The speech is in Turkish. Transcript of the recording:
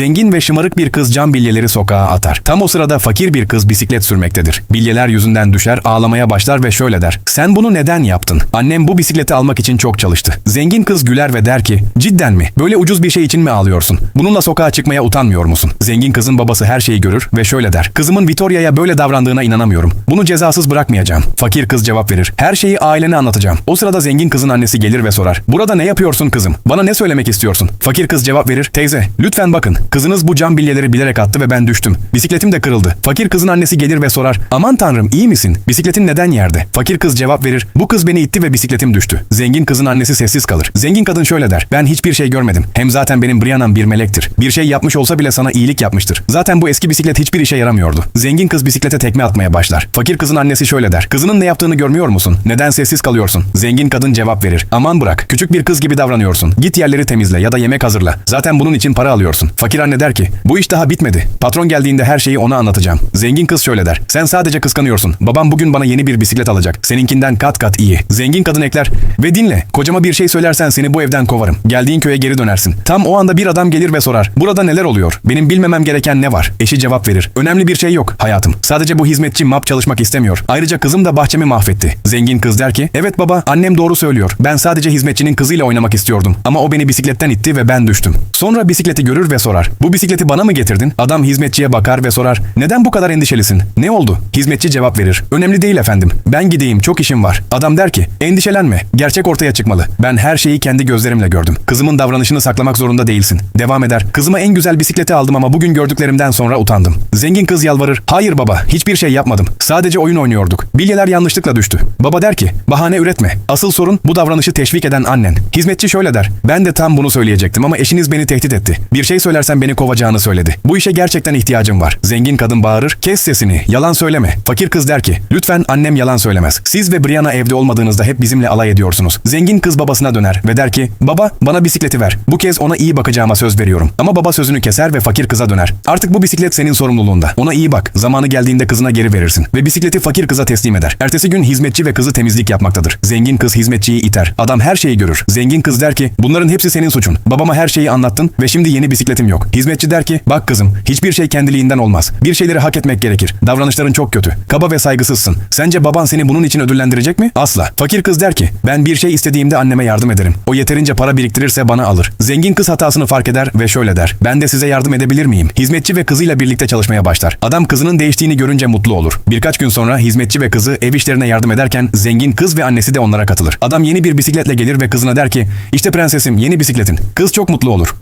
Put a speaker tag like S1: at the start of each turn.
S1: Zengin ve şımarık bir kız cam bilyeleri sokağa atar. Tam o sırada fakir bir kız bisiklet sürmektedir. Bilyeler yüzünden düşer, ağlamaya başlar ve şöyle der. Sen bunu neden yaptın? Annem bu bisikleti almak için çok çalıştı. Zengin kız güler ve der ki, cidden mi? Böyle ucuz bir şey için mi ağlıyorsun? Bununla sokağa çıkmaya utanmıyor musun? Zengin kızın babası her şeyi görür ve şöyle der. Kızımın Vitoria'ya böyle davrandığına inanamıyorum. Bunu cezasız bırakmayacağım. Fakir kız cevap verir. Her şeyi ailene anlatacağım. O sırada zengin kızın annesi gelir ve sorar. Burada ne yapıyorsun kızım? Bana ne söylemek istiyorsun? Fakir kız cevap verir. Teyze, lütfen bakın. Kızınız bu cam bilyeleri bilerek attı ve ben düştüm. Bisikletim de kırıldı. Fakir kızın annesi gelir ve sorar. Aman tanrım iyi misin? Bisikletin neden yerde? Fakir kız cevap verir. Bu kız beni itti ve bisikletim düştü. Zengin kızın annesi sessiz kalır. Zengin kadın şöyle der. Ben hiçbir şey görmedim. Hem zaten benim Brianna'm bir melektir. Bir şey yapmış olsa bile sana iyilik yapmıştır. Zaten bu eski bisiklet hiçbir işe yaramıyordu. Zengin kız bisiklete tekme atmaya başlar. Fakir kızın annesi şöyle der. Kızının ne yaptığını görmüyor musun? Neden sessiz kalıyorsun? Zengin kadın cevap verir. Aman bırak. Küçük bir kız gibi davranıyorsun. Git yerleri temizle ya da yemek hazırla. Zaten bunun için para alıyorsun. Fakir anne der ki bu iş daha bitmedi. Patron geldiğinde her şeyi ona anlatacağım. Zengin kız şöyle der. Sen sadece kıskanıyorsun. Babam bugün bana yeni bir bisiklet alacak. Seninkinden kat kat iyi. Zengin kadın ekler. Ve dinle. Kocama bir şey söylersen seni bu evden kovarım. Geldiğin köye geri dönersin. Tam o anda bir adam gelir ve sorar. Burada neler oluyor? Benim bilmemem gereken ne var? Eşi cevap verir. Önemli bir şey yok hayatım. Sadece bu hizmetçi map çalışmak istemiyor. Ayrıca kızım da bahçemi mahvetti. Zengin kız der ki evet baba annem doğru söylüyor. Ben sadece hizmetçinin kızıyla oynamak istiyordum. Ama o beni bisikletten itti ve ben düştüm. Sonra bisikleti görür ve sorar. Bu bisikleti bana mı getirdin? Adam hizmetçiye bakar ve sorar. Neden bu kadar endişelisin? Ne oldu? Hizmetçi cevap verir. Önemli değil efendim. Ben gideyim çok işim var. Adam der ki endişelenme. Gerçek ortaya çıkmalı. Ben her şeyi kendi gözlerimle gördüm. Kızımın davranışını saklamak zorunda değilsin. Devam eder. Kızıma en güzel bisikleti aldım ama bugün gördüklerimden sonra utandım. Zengin kız yalvarır. Hayır baba hiçbir şey yapmadım. Sadece oyun oynuyorduk. Bilyeler yanlışlıkla düştü. Baba der ki bahane üretme. Asıl sorun bu davranışı teşvik eden annen. Hizmetçi şöyle der. Ben de tam bunu söyleyecektim ama eşiniz beni tehdit etti. Bir şey söylersen beni kovacağını söyledi. Bu işe gerçekten ihtiyacım var. Zengin kadın bağırır. Kes sesini. Yalan söyleme. Fakir kız der ki lütfen annem yalan söylemez. Siz ve Brianna evde olmadığınızda hep bizimle alay ediyorsunuz. Zengin kız babasına döner ve der ki baba bana bisikleti ver. Bu kez ona iyi bakacağıma söz veriyorum. Ama baba sözünü keser ve fakir kıza döner. Artık bu bisiklet senin sorumluluğunda. Ona iyi bak. Zamanı geldiğinde kızına geri verirsin. Ve bisikleti fakir kıza teslim eder. Ertesi gün hizmetçi ve kızı temizlik yapmaktadır. Zengin kız hizmetçiyi iter. Adam her şeyi görür. Zengin kız der ki bunların hepsi senin suçun. Babama her şeyi anlattın ve şimdi yeni bisikletim yok. Hizmetçi der ki bak kızım hiçbir şey kendiliğinden olmaz. Bir şeyleri hak etmek gerekir. Davranışların çok kötü. Kaba ve saygısızsın. Sence baban seni bunun için ödüllendirecek mi? Asla. Fakir kız der ki ben bir şey istediğimde anneme yardım ederim. O yeterince para biriktirirse bana alır. Zengin kız hatasını fark eder ve şöyle der. Ben de size yardım edebilir miyim? Hizmetçi ve kızıyla birlikte çalışmaya başlar. Adam kızının değiştiğini görünce mutlu olur. Birkaç gün sonra hizmetçi ve kızı ev işlerine yardım ederken zengin kız ve annesi de onlara katılır. Adam yeni bir bisikletle gelir ve kızına der ki işte prensesim yeni bisikletin. Kız çok mutlu olur.